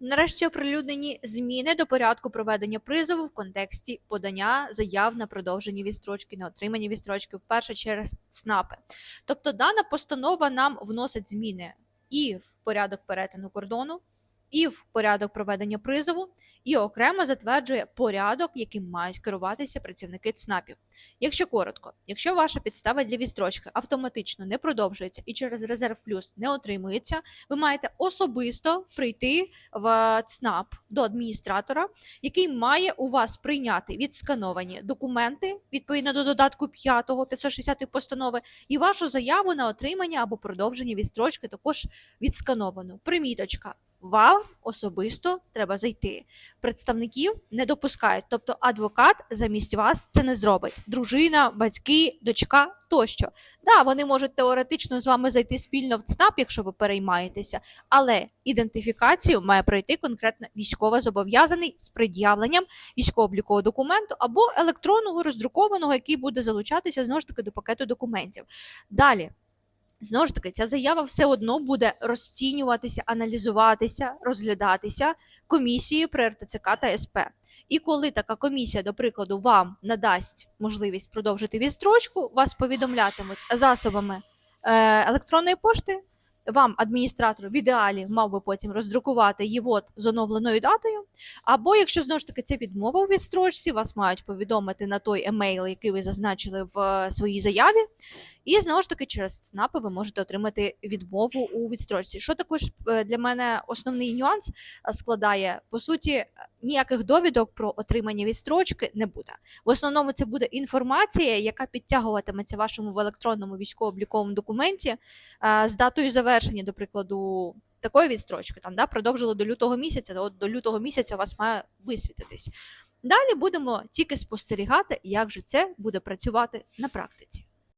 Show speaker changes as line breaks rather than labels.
Нарешті оприлюднені зміни до порядку проведення призову в контексті подання заяв на продовження відстрочки, на отримання відстрочки вперше через ЦНАПи. Тобто дана постанова нам вносить зміни і в порядок перетину кордону, і в порядок проведення призову, і окремо затверджує порядок, яким мають керуватися працівники ЦНАПів. Якщо коротко, якщо ваша підстава для відстрочки автоматично не продовжується і через резерв плюс не отримується, ви маєте особисто прийти в ЦНАП до адміністратора, який має у вас прийняти відскановані документи відповідно до додатку 5 560 постанови, і вашу заяву на отримання або продовження відстрочки також відскановану. Приміточка. Вам особисто треба зайти. Представників не допускають, тобто адвокат замість вас це не зробить. Дружина, батьки, дочка тощо. Да, вони можуть теоретично з вами зайти спільно в ЦНАП, якщо ви переймаєтеся, але ідентифікацію має пройти конкретно військовозобов'язаний з пред'явленням військово-облікового документу або електронного роздрукованого, який буде залучатися знову ж таки до пакету документів. Далі. Знову ж таки, ця заява все одно буде розцінюватися, аналізуватися, розглядатися комісією при РТЦК та СП. І коли така комісія, до прикладу, вам надасть можливість продовжити відстрочку, вас повідомлятимуть засобами е, електронної пошти. Вам адміністратор в ідеалі мав би потім роздрукувати ЄВОД з оновленою датою. Або якщо знову ж таки це відмова у відстрочці, вас мають повідомити на той емейл, який ви зазначили в е, своїй заяві. І знову ж таки, через ЦНАПи ви можете отримати відмову у відстрочці. Що також е, для мене основний нюанс е, складає, по суті, е, ніяких довідок про отримання відстрочки не буде. В основному це буде інформація, яка підтягуватиметься вашому в електронному військово-обліковому документі з датою завершення, до прикладу. Такої відстрочки там да продовжили до лютого місяця, от до лютого місяця у вас має висвітитись. Далі будемо тільки спостерігати, як же це буде працювати на практиці.